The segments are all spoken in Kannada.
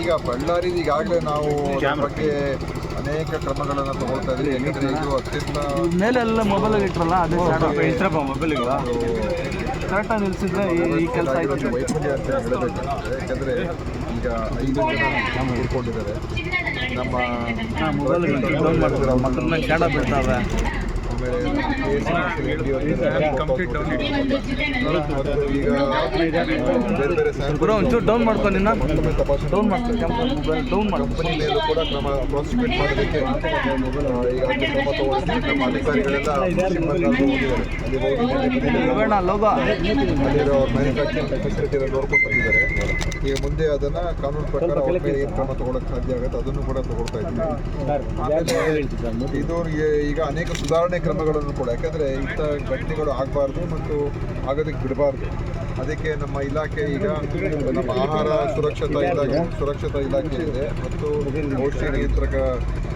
ಈಗ ಬಳ್ಳಾರಿ ಈಗಾಗಲೇ ನಾವು ಬಗ್ಗೆ ಅನೇಕ ಕ್ರಮಗಳನ್ನು ತಗೊಳ್ತಾ ಇದ್ದೀವಿ ಯಾಕಂದ್ರೆ ಇದು ಅತ್ಯಂತ ಮೇಲೆಲ್ಲ ಮೊಬೈಲ್ ಇಟ್ರಲ್ಲ ಅದೇ ಇಷ್ಟಪ್ಪ ಮೊಬೈಲಿಗೆ ಕರೆಕ್ಟಾಗಿ ನಿಲ್ಸಿದ್ರೆ ಈ- ಈ ಕೆಲಸ ಆಯ್ತು ವೈಫಲ್ಯ ಅಂತ ಹೇಳಬೇಕಾಗ್ತದೆ ಯಾಕಂದ್ರೆ ಈಗ ಐದು ಜನ ಉಳ್ಕೊಂಡಿದ್ದಾರೆ ನಮ್ಮ ಮೊಬೈಲ್ ಮಕ್ಕಳನ್ನ ಕ್ಯಾಡ ಬಿಡ್ತಾವೆ ಗುರು ಒಂಚೂರು ಡೌನ್ ಮಾಡ್ಕೊಂಡು ನಿನ್ನ. ಡೌನ್ ಮಾಡ್ಕೊ ಮೊಬೈಲ್ ಡೌನ್ ಕಂಪನಿ ಮೇಲೂ ಕೂಡ ಕ್ರಮ ಪ್ರಾಸಿಕ್ಯೂಟ್ ಮಾಡೋದಕ್ಕೆ ಈಗ ಕ್ರಮ ನಮ್ಮ ಅಧಿಕಾರಿಗಳೆಲ್ಲ ಪಶ್ಚಿಮ ಬಂಗಾಳಕ್ಕೆ ಹೋಗಿದ್ದಾರೆ. ಅಲ್ಲಿ ಹೋಗಿ ಬೇಡ ಲೋಗೋ ಅಲ್ಲಿರೋ ಮ್ಯಾನುಫ್ಯಾಕ್ಚರಿಂಗ್ ಫೆಸಿಲಿಟಿ ನೋಡ್ಕೊಂಡು ಬಂದಿದ್ದಾರೆ. ಈಗ ಮುಂದೆ ಅದನ್ನ ಕಾನೂನು ಪ್ರಕಾರ ಅವ್ರ ಮೇಲೆ ಏನು ಕ್ರಮ ಸಾಧ್ಯ ಆಗುತ್ತೆ ಅದನ್ನು ಕೂಡ ತಗೊಳ್ತಾ ಇದ್ದೀವಿ. ಇದು ಈಗ ಅನೇಕ ಸುಧಾರಣೆ ಕ್ರಮಗಳನ್ನು ಕೂಡ. ಯಾಕೆಂದರೆ ಇಂಥ ಘಟನೆಗಳು ಆಗಬಾರ್ದು ಮತ್ತು ಆಗೋದಕ್ಕೆ ಬಿಡಬಾರ್ದು. ಅದಕ್ಕೆ ನಮ್ಮ ಇಲಾಖೆ ಈಗ ನಮ್ಮ ಆಹಾರ ಸುರಕ್ಷತಾ ಇಲಾಖೆ ಸುರಕ್ಷತಾ ಇಲಾಖೆ ಇದೆ ಮತ್ತು ಔಷಧಿ ನಿಯಂತ್ರಕ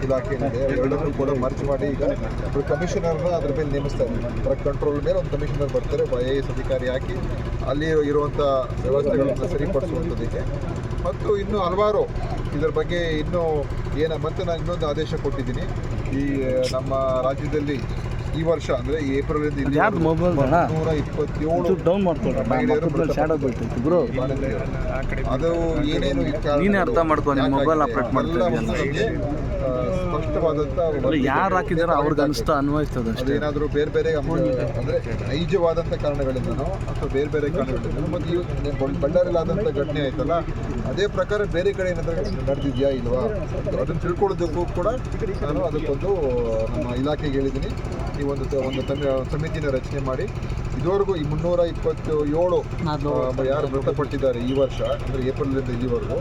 ಇಲಾಖೆ ಇದೆ. ಎರಡನ್ನೂ ಕೂಡ ಮರ್ಚ್ ಮಾಡಿ ಈಗ ಕಮಿಷನರ್ನ ಅದ್ರ ಮೇಲೆ ನೇಮಿಸ್ತಾ ಇದ್ದಾರೆ. ಕಂಟ್ರೋಲ್ ಮೇಲೆ ಒಂದು ಕಮಿಷನರ್ ಬರ್ತಾರೆ ಐ ಎ ಎಸ್ ಅಧಿಕಾರಿ ಹಾಕಿ ಅಲ್ಲಿ ಇರುವಂಥ ವ್ಯವಸ್ಥೆಗಳನ್ನು ಸರಿಪಡಿಸುವಂಥದ್ದಕ್ಕೆ ಮತ್ತು ಇನ್ನೂ ಹಲವಾರು ಇದರ ಬಗ್ಗೆ ಇನ್ನೂ ಏನ ಮತ್ತೆ ನಾನು ಇನ್ನೊಂದು ಆದೇಶ ಕೊಟ್ಟಿದ್ದೀನಿ. ಈ, ನಮ್ಮ ರಾಜ್ಯದಲ್ಲಿ ಈ ವರ್ಷ ಅಂದ್ರೆ ಏಪ್ರಿಲಿಂದ ಇಲ್ಲಿ ಯಾವ್ದು ಮೊಬೈಲ್ ನೂರ ಇಪ್ಪತ್ತೇಳು ಡೌನ್ ಮಾಡ್ಕೊಳ್ಳಿ ಬ್ರೋ ಶಾಡೋ ಬೀಳ್ತೈತಿ ಗುರು. ಅದು ಏನೇನು ನೀನೇ ಅರ್ಥ ಮಾಡ್ಕೊ, ನಿಮ್ಮ ಮೊಬೈಲ್ mobile ಸ್ಪಷ್ಟವಾದಂತ ಮಾಡ್ತಾ ಎಲ್ಲವನ್ನು ನಮ್ಗೆ, ಸ್ಪಷ್ಟವಾದಂಥ ಯಾರು ಹಾಕಿದಾರೋ ಅವ್ರಿಗೆ ಅನಿಸ್ತಾ ಅನ್ವಯಿಸ್ತದೆ ಅಷ್ಟೇ. ಅದೇನಾದರೂ ಬೇರೆ ಬೇರೆ ಅಂದರೆ ನೈಜವಾದಂಥ ಕಾರಣಗಳಿಂದನೋ ಅಥವಾ ಬೇರೆ ಬೇರೆ ಕಾರಣಗಳಿಂದನೋ ಮತ್ತು ಬ- ಬಳ್ಳಾರಿಲಾದಂಥ ಘಟನೆ ಆಯ್ತಲ್ಲ ಅದೇ ಪ್ರಕಾರ ಬೇರೆ ಕಡೆ ಏನಾದರೂ ನಡೆದಿದೆಯಾ ಇಲ್ವಾ? ಅದನ್ನ ತಿಳ್ಕೊಳ್ಳೋದಕ್ಕೂ ಕೂಡ ನಾನು ಅದಕ್ಕೊಂದು ನಮ್ಮ ಇಲಾಖೆಗೆ ಹೇಳಿದ್ದೀನಿ. ಈ ಒಂದು ಒಂದು ಸಮಿತಿನ ರಚನೆ ಮಾಡಿ ಇದುವರೆಗೂ ಈ ಮುನ್ನೂರ ಇಪ್ಪತ್ತು ಏಳು ಯಾರು ಮೃತಪಟ್ಟಿದ್ದಾರೆ ಈ ವರ್ಷ ಅಂದರೆ ಏಪ್ರಿಲಿಂದ ಇಲ್ಲಿವರೆಗೂ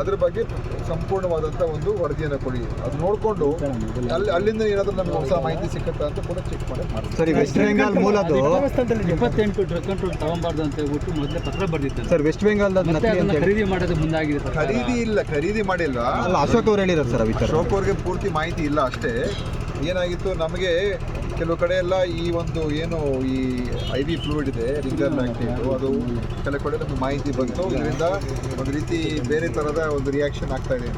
ಅದ್ರ ಬಗ್ಗೆ ಸಂಪೂರ್ಣವಾದಂಥ ಒಂದು ವರದಿಯನ್ನು ಕೊಡಿ. ಅದು ನೋಡಿಕೊಂಡು ಅಲ್ಲಿ ಅಲ್ಲಿಂದ ಏನಾದರೂ ನಮ್ಗೆ ಹೊಸ ಮಾಹಿತಿ ಸಿಕ್ಕುತ್ತಾ ಅಂತ ಕೂಡ ಚೆಕ್ ಮಾಡಿ ಸರಿ ವೆಸ್ಟ್ ಬೆಂಗಾಲ್ ಮೂಲದ್ದು ಇಪ್ಪತ್ತೆಂಟು ಡ್ರಗ್ ಕಂಟ್ರೋಲ್ ತಗೊಂಬಾರ್ದು ಅಂತ ಹೇಳ್ಬಿಟ್ಟು ಮೊದಲೇ ಪತ್ರ ಬರ್ದಿತ್ತು. ಸರ್ ವೆಸ್ಟ್ ಬೆಂಗಾಲ್ ಖರೀದಿ ಮಾಡೋದು ಮುಂದಾಗಿದೆ. ಖರೀದಿ ಇಲ್ಲ ಖರೀದಿ ಮಾಡಿಲ್ಲ ಅಲ್ಲ ಅಶೋಕ್ ಅವ್ರು ಹೇಳಿರೋದು ಸರ್ ಅಶೋಕ್ ಅವ್ರಿಗೆ ಪೂರ್ತಿ ಮಾಹಿತಿ ಇಲ್ಲ ಅಷ್ಟೇ. ಏನಾಗಿತ್ತು? ನಮಗೆ ಕೆಲವು ಕಡೆ ಎಲ್ಲ ಈ ಒಂದು ಏನು ಈ ಐ ವಿ ಫ್ಲೂಯಿಡ್ ಇದೆ ರಿಂಗರ್ ಆಕ್ಟಿವ್ ಅದು ಕೆಲವು ಕಡೆ ನಮಗೆ ಮಾಹಿತಿ ಬಂತು. ಇದರಿಂದ ಒಂದು ರೀತಿ ಬೇರೆ ಥರದ ಒಂದು ರಿಯಾಕ್ಷನ್ ಆಗ್ತಾ ಇದೆ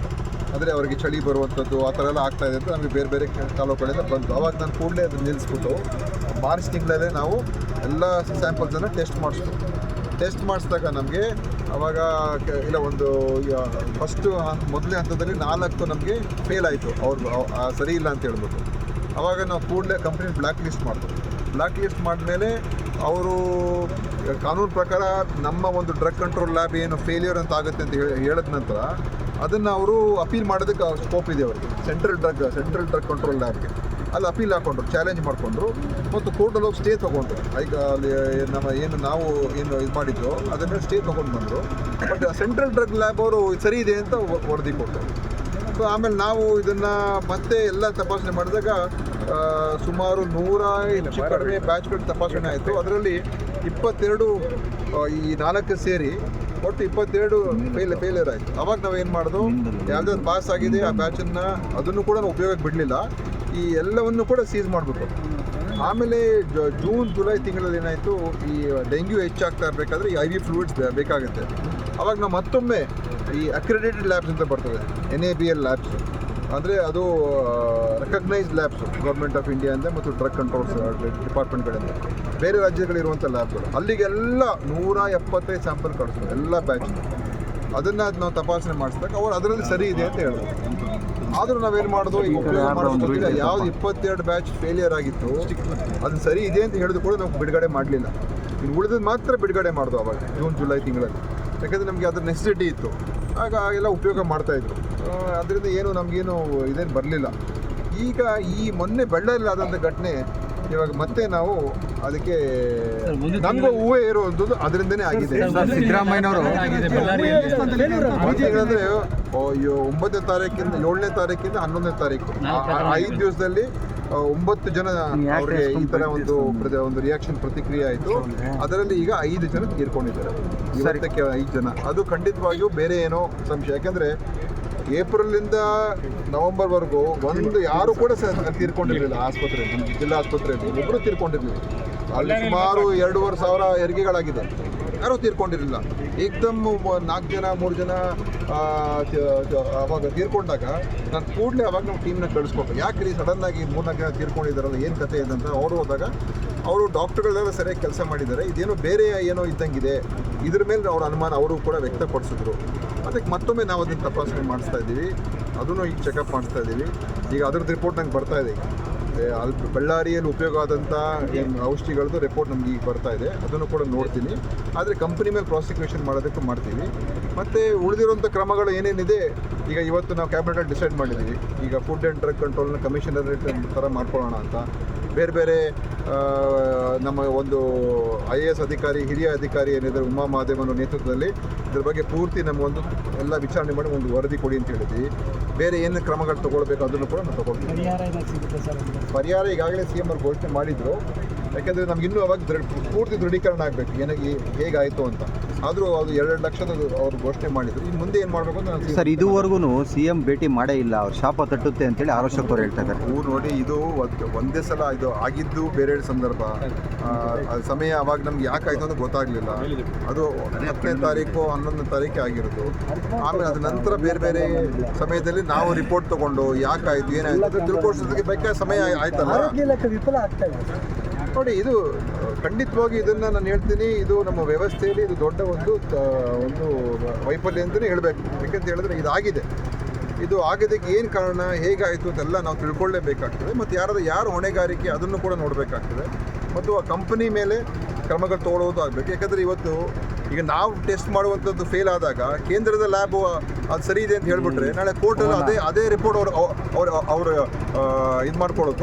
ಅಂದರೆ ಅವರಿಗೆ ಚಳಿ ಬರುವಂಥದ್ದು, ಆ ಥರ ಎಲ್ಲ ಆಗ್ತಾ ಇದೆ ಅಂತ ನಮಗೆ ಬೇರೆ ಬೇರೆ ತಾಲೂಕುಗಳಿಂದ ಬಂತು. ಅವಾಗ ನಾನು ಕೂಡಲೇ ಅದನ್ನು ನಿಲ್ಲಿಸ್ಬಿಟ್ಟು, ಮಾರ್ಚ್ ತಿಂಗಳಲ್ಲೇ ನಾವು ಎಲ್ಲ ಸ್ಯಾಂಪಲ್ಸನ್ನು ಟೆಸ್ಟ್ ಮಾಡಿಸ್ತು ಟೆಸ್ಟ್ ಮಾಡಿಸಿದಾಗ ನಮಗೆ ಅವಾಗ ಇಲ್ಲ ಒಂದು ಫಸ್ಟು ಮೊದಲನೇ ಹಂತದಲ್ಲಿ ನಾಲ್ಕು ನಮಗೆ ಫೇಲ್ ಆಯಿತು. ಅವ್ರು ಸರಿ ಇಲ್ಲ ಅಂತ ಹೇಳ್ಬಿಟ್ಟು. ಅವಾಗ ನಾವು ಕೂಡಲೇ ಕಂಪ್ನಿ ಬ್ಲ್ಯಾಕ್ ಲಿಸ್ಟ್ ಮಾಡ್ತೀವಿ ಬ್ಲ್ಯಾಕ್ ಲಿಸ್ಟ್ ಮಾಡಿದ್ಮೇಲೆ ಅವರು ಕಾನೂನು ಪ್ರಕಾರ ನಮ್ಮ ಒಂದು ಡ್ರಗ್ ಕಂಟ್ರೋಲ್ ಲ್ಯಾಬ್ ಏನು ಫೇಲಿಯರ್ ಅಂತ ಆಗುತ್ತೆ ಅಂತ ಹೇಳಿ, ಹೇಳಿದ ನಂತರ ಅದನ್ನು ಅವರು ಅಪೀಲ್ ಮಾಡೋದಕ್ಕೆ ಸ್ಕೋಪ್ ಇದೆ ಅವರಿಗೆ. Central drug central drug control ಲ್ಯಾಬ್ಗೆ ಅಲ್ಲಿ ಅಪೀಲ್ ಹಾಕೊಂಡ್ರು ಚಾಲೆಂಜ್ ಮಾಡಿಕೊಂಡ್ರು ಮತ್ತು ಕೋರ್ಟಲ್ಲಿ ಹೋಗಿ ಸ್ಟೇ ತೊಗೊಂಡ್ರು. ಈಗ ಅಲ್ಲಿ ನಮ್ಮ ಏನು ನಾವು ಏನು ಇದು ಮಾಡಿದ್ದು ಅದನ್ನು ಸ್ಟೇ ತೊಗೊಂಡು ಬಂದರು. ಬಟ್ ಸೆಂಟ್ರಲ್ ಡ್ರಗ್ ಲ್ಯಾಬ್ ಅವರು ಸರಿ ಇದೆ ಅಂತ ವರದಿ ಕೊಟ್ಟರು. ಸೊ ಆಮೇಲೆ ನಾವು ಇದನ್ನು ಮತ್ತೆ ಎಲ್ಲ ತಪಾಸಣೆ ಮಾಡಿದಾಗ ಸುಮಾರು ನೂರ ಹೆಚ್ಚು ಕಡಿಮೆ ಬ್ಯಾಚ್ಗಳು ತಪಾಸಣೆ ಆಯಿತು. ಅದರಲ್ಲಿ ಇಪ್ಪತ್ತೆರಡು ಈ ನಾಲ್ಕು ಸೇರಿ ಒಟ್ಟು ಇಪ್ಪತ್ತೆರಡು ಫೇಲ್ ಫೇಲಿಯರ್ ಆಯಿತು. ಅವಾಗ ನಾವು ಏನು ಮಾಡೋದು ಯಾವುದಾದ್ರು ಪಾಸ್ ಆಗಿದೆ ಆ ಬ್ಯಾಚನ್ನು ಅದನ್ನು ಕೂಡ ನಾವು ಉಪಯೋಗಕ್ಕೆ ಬಿಡಲಿಲ್ಲ. ಈ ಎಲ್ಲವನ್ನು ಕೂಡ ಸೀಸ್ ಮಾಡಬೇಕು ಆಮೇಲೆ ಜೂನ್, ಜುಲೈ ತಿಂಗಳಲ್ಲಿ ಏನಾಯಿತು, ಈ ಡೆಂಗ್ಯೂ ಹೆಚ್ಚಾಗ್ತಾ ಇರಬೇಕಾದ್ರೆ ಈ ಐ ವಿ ಫ್ಲೂಯಿಡ್ಸ್ ಬೇಕಾಗುತ್ತೆ. ಅವಾಗ ನಾವು ಮತ್ತೊಮ್ಮೆ ಈ ಅಕ್ರೆಡಿಟೆಡ್ ಲ್ಯಾಬ್ಸ್ ಅಂತ ಬರ್ತದೆ N A B L labs ಅಂದರೆ ಅದು recognised labs government of India ಅಂತ ಮತ್ತು ಡ್ರಗ್ ಕಂಟ್ರೋಲ್ಸ್ ಡಿಪಾರ್ಟ್ಮೆಂಟ್ಗಳಿಂದ ಬೇರೆ ರಾಜ್ಯಗಳಿರುವಂಥ ಲ್ಯಾಬ್ಗಳು ಅಲ್ಲಿಗೆಲ್ಲ ನೂರ ಎಪ್ಪತ್ತೈದು ಸ್ಯಾಂಪಲ್ ಕಳಿಸ್ತಾರೆ ಎಲ್ಲ ಬ್ಯಾಚ್ ಅದನ್ನು ನಾವು ತಪಾಸಣೆ ಮಾಡಿಸಿದಾಗ ಅವರು ಅದರಲ್ಲಿ ಸರಿ ಇದೆ ಅಂತ ಹೇಳಿದ್ರು. ಆದರೂ ನಾವೇನು ಮಾಡೋದು? ಈಗ ಉಪಯೋಗ ಮಾಡೋದು ಯಾವ್ದು ಇಪ್ಪತ್ತೆರಡು ಬ್ಯಾಚ್ ಫೇಲಿಯರ್ ಆಗಿತ್ತು ಅದು ಸರಿ ಇದೆ ಅಂತ ಹೇಳಿದ್ರು ಕೂಡ ನಾವು ಬಿಡುಗಡೆ ಮಾಡಲಿಲ್ಲ. ಇನ್ನು ಉಳಿದದ್ದು ಮಾತ್ರ ಬಿಡುಗಡೆ ಮಾಡೋದು ಅವಾಗ ಜೂನ್ ಜುಲೈ ತಿಂಗಳಲ್ಲಿ. ಯಾಕಂದರೆ ನಮಗೆ ಅದ್ರ ನೆಸೆಸಿಟಿ ಇತ್ತು. ಆಗ ಎಲ್ಲ ಉಪಯೋಗ ಮಾಡ್ತಾಯಿದ್ರು ಅದರಿಂದ ಏನು ನಮಗೇನು ಇದೇನು ಬರಲಿಲ್ಲ. ಈಗ ಈ ಮೊನ್ನೆ ಬಳ್ಳಾರಿಯಲ್ಲಿ ಆದಂಥ ಘಟನೆ ಇವಾಗ ಮತ್ತೆ ನಾವು ಅದಕ್ಕೆ ನಮಗೂ ಹೂವೇ ಇರುವಂಥದ್ದು ಅದರಿಂದನೇ ಆಗಿದೆ. ಸಿದ್ದರಾಮಯ್ಯನವರು ಅಯ್ಯೋ, ಒಂಬತ್ತನೇ ತಾರೀಕಿಂದ ಏಳನೇ ತಾರೀಕಿಂದ ಹನ್ನೊಂದನೇ ತಾರೀಕು. ಐದು ದಿವಸದಲ್ಲಿ ಒಂಬತ್ತು ಜನ ಅವರಿಗೆ ಈ ತರ ಒಂದು ಒಂದು ರಿಯಾಕ್ಷನ್ ಪ್ರತಿಕ್ರಿಯೆ ಆಯಿತು. ಅದರಲ್ಲಿ ಈಗ ಐದು ಜನ ತೀರ್ಕೊಂಡಿದ್ದಾರೆ. ಇವತ್ತಕ್ಕೆ ಐದು ಜನ. ಅದು ಖಂಡಿತವಾಗಿಯೂ ಬೇರೆ ಏನೋ ಸಂಶಯ. ಯಾಕಂದ್ರೆ ಏಪ್ರಿಲಿಂದ ನವೆಂಬರ್ವರೆಗೂ ಒಂದು ಯಾರು ಕೂಡ ತೀರ್ಕೊಂಡಿರಲಿಲ್ಲ ಆಸ್ಪತ್ರೆಯಲ್ಲಿ, ಜಿಲ್ಲಾ ಆಸ್ಪತ್ರೆಯಲ್ಲಿ. ಒಬ್ಬರು ತೀರ್ಕೊಂಡಿರಲಿಲ್ಲ. ಅಲ್ಲಿ ಸುಮಾರು ಎರಡೂವರೆ ಸಾವಿರ ಹೆರಿಗೆಗಳಾಗಿದೆ. ಯಾರು ತೀರ್ಕೊಂಡಿರಲಿಲ್ಲ. ಏಕ್ದಮ್ ನಾಲ್ಕು ಜನ, ಮೂರು ಜನ ಅವಾಗ ತೀರ್ಕೊಂಡಾಗ ನಾನು ಕೂಡಲೇ ಅವಾಗ ನಮ್ಮ ಟೀಮ್ನ ಕಳಿಸ್ಕೊಂಡು. ಯಾಕೆ ರೀ ಸಡನ್ನಾಗಿ ಮೂರ್ನಾಲ್ಕು ಜನ ತೀರ್ಕೊಂಡಿದ್ದಾರಲ್ಲ ಏನು ಕತೆ ಇದೆ ಅಂತ ಅವರು ಹೋದಾಗ ಅವರು ಡಾಕ್ಟರ್ಗಳೆಲ್ಲ ಸರಿಯಾಗಿ ಕೆಲಸ ಮಾಡಿದ್ದಾರೆ. ಇದೇನೋ ಬೇರೆ ಏನೋ ಇದ್ದಂಗಿದೆ. ಇದ್ರ ಮೇಲೆ ಅವ್ರ ಅನುಮಾನ ಅವರು ಕೂಡ ವ್ಯಕ್ತಪಡಿಸಿದ್ರು. ಅದಕ್ಕೆ ಮತ್ತೊಮ್ಮೆ ನಾವು ಅದನ್ನು ತಪಾಸಣೆ ಮಾಡಿಸ್ತಾ ಇದ್ದೀವಿ. ಅದನ್ನು ಈಗ ಚೆಕಪ್ ಮಾಡಿಸ್ತಾ ಇದ್ದೀವಿ. ಈಗ ಅದ್ರದ್ದು ರಿಪೋರ್ಟ್ ನಂಗೆ ಬರ್ತಾ ಇದೆ. ಅಲ್ಲಿ ಬಳ್ಳಾರಿಯಲ್ಲಿ ಉಪಯೋಗ ಆದಂಥ ಔಷಧಿಗಳದ್ದು ರಿಪೋರ್ಟ್ ನಮ್ಗೆ ಈಗ ಬರ್ತಾ ಇದೆ. ಅದನ್ನು ಕೂಡ ನೋಡ್ತೀನಿ. ಆದರೆ ಕಂಪನಿ ಮೇಲೆ ಪ್ರಾಸಿಕ್ಯೂಷನ್ ಮಾಡೋದಕ್ಕೂ ಮಾಡ್ತೀವಿ. ಮತ್ತು ಉಳಿದಿರುವಂಥ ಕ್ರಮಗಳು ಏನೇನಿದೆ, ಈಗ ಇವತ್ತು ನಾವು ಕ್ಯಾಬಿನೆಟಲ್ಲಿ ಡಿಸೈಡ್ ಮಾಡಿದ್ದೀವಿ. ಈಗ ಫುಡ್ ಆ್ಯಂಡ್ ಡ್ರಗ್ ಕಂಟ್ರೋಲ್ನ ಕಮಿಷನರೇಟ್ ಥರ ಮಾಡ್ಕೊಳ್ಳೋಣ ಅಂತ. ಬೇರೆ ಬೇರೆ ನಮ್ಮ ಒಂದು ಐ ಎ ಎಸ್ ಅಧಿಕಾರಿ, ಹಿರಿಯ ಅಧಿಕಾರಿ ಏನಿದ್ದಾರೆ, ಉಮಾ ಮಹಾದೇವನ ನೇತೃತ್ವದಲ್ಲಿ ಇದ್ರ ಬಗ್ಗೆ ಪೂರ್ತಿ ನಮಗೊಂದು ಎಲ್ಲ ವಿಚಾರಣೆ ಮಾಡಿ ಒಂದು ವರದಿ ಕೊಡಿ ಅಂತ ಹೇಳಿದ್ವಿ. ಬೇರೆ ಏನು ಕ್ರಮಗಳು ತಗೊಳ್ಬೇಕು ಅದನ್ನು ಕೂಡ ನಾವು ತಗೊಳ್ತೀವಿ. ಪರಿಹಾರ ಈಗಾಗಲೇ ಸಿ ಎಂ ಅವ್ರು ಘೋಷಣೆ ಮಾಡಿದ್ರು. ಯಾಕೆಂದರೆ ನಮ್ಗೆ ಇನ್ನೂ ಅವಾಗ ದೃಢ ಪೂರ್ತಿ ದೃಢೀಕರಣ ಆಗಬೇಕು. ಏನಾಗಿ ಹೇಗಾಯಿತು ಅಂತ. ಆದರೂ ಅದು ಎರಡು ಲಕ್ಷದ ಅವ್ರು ಘೋಷಣೆ ಮಾಡಿದ್ರು. ಇನ್ನು ಮುಂದೆ ಏನು ಮಾಡಬೇಕು ಅಂತ ನಾನು ಸರ್ ಇದುವರೆಗೂ ಸಿ ಎಂ ಭೇಟಿ ಮಾಡೇ ಇಲ್ಲ. ಅವ್ರು ಶಾಪ ತಟ್ಟುತ್ತೆ ಅಂತೇಳಿ ಆರೋಗ್ಯಕರು ಹೇಳ್ತಾ ಇದ್ದಾರೆ. ಹೂ ನೋಡಿ ಇದು ಒಂದ್- ಒಂದೇ ಸಲ ಇದು ಆಗಿದ್ದು ಬೇರೆ ಸಂದರ್ಭ. ಆ, ಆ ಸಮಯ ಅವಾಗ ನಮ್ಗೆ ಯಾಕೆ ಆಯ್ತು ಅಂತ ಗೊತ್ತಾಗಲಿಲ್ಲ. ಅದು ಹತ್ತನೇ ತಾರೀಕು ಹನ್ನೊಂದನೇ ತಾರೀಕೆ ಆಗಿರೋದು. ಆಮೇಲೆ ಅದ ನಂತರ ಬೇರೆ ಬೇರೆ ಸಮಯದಲ್ಲಿ ನಾವು ರಿಪೋರ್ಟ್ ತಗೊಂಡು ಯಾಕಾಯ್ತು ಏನಾಯ್ತು ಅಂತ ತಿಳ್ಕೊಳ್ಸೋದಕ್ಕೆ ಬೇಕಾದ ಸಮಯ ಆಯ್ತಲ್ಲ. ಆರೋಗ್ಯ ಇಲಾಖೆ ವಿಫಲ ಆಗ್ತಾ ಇದೆ. ಸರ್. ನೋಡಿ ಇದು ಖಂಡಿತವಾಗಿ ಇದನ್ನು ನಾನು ಹೇಳ್ತೀನಿ ಇದು ನಮ್ಮ ವ್ಯವಸ್ಥೆಯಲ್ಲಿ ಇದು ದೊಡ್ಡ ಒಂದು ಒಂದು ವೈಫಲ್ಯ ಅಂತಲೇ ಹೇಳಬೇಕು. ಯಾಕೆಂತ ಹೇಳಿದ್ರೆ ಇದಾಗಿದೆ. ಇದು ಆಗೋದಕ್ಕೆ ಏನು ಕಾರಣ ಹೇಗಾಯಿತು ಅಂತೆಲ್ಲ ನಾವು ತಿಳ್ಕೊಳ್ಳೇಬೇಕಾಗ್ತದೆ. ಮತ್ತು ಯಾರಾದ್ರೂ ಯಾರು ಹೊಣೆಗಾರಿಕೆ ಅದನ್ನು ಕೂಡ ನೋಡಬೇಕಾಗ್ತದೆ. ಮತ್ತು ಆ ಕಂಪನಿ ಮೇಲೆ ಕ್ರಮಗಳು ತೊಗೊಳ್ಳೋದು ಆಗಬೇಕು. ಯಾಕಂದರೆ ಇವತ್ತು ಈಗ ನಾವು ಟೆಸ್ಟ್ ಮಾಡುವಂಥದ್ದು ಫೇಲ್ ಆದಾಗ ಕೇಂದ್ರದ ಲ್ಯಾಬ್ ಅದು ಸರಿ ಇದೆ ಅಂತ ಹೇಳಿಬಿಟ್ರೆ ನಾಳೆ ಕೋರ್ಟಲ್ಲಿ ಅದೇ ಅದೇ ರಿಪೋರ್ಟ್ ಅವರು ಅವ್ರು ಅವ್ರು ಇದು ಮಾಡ್ಕೊಳ್ಳೋದು.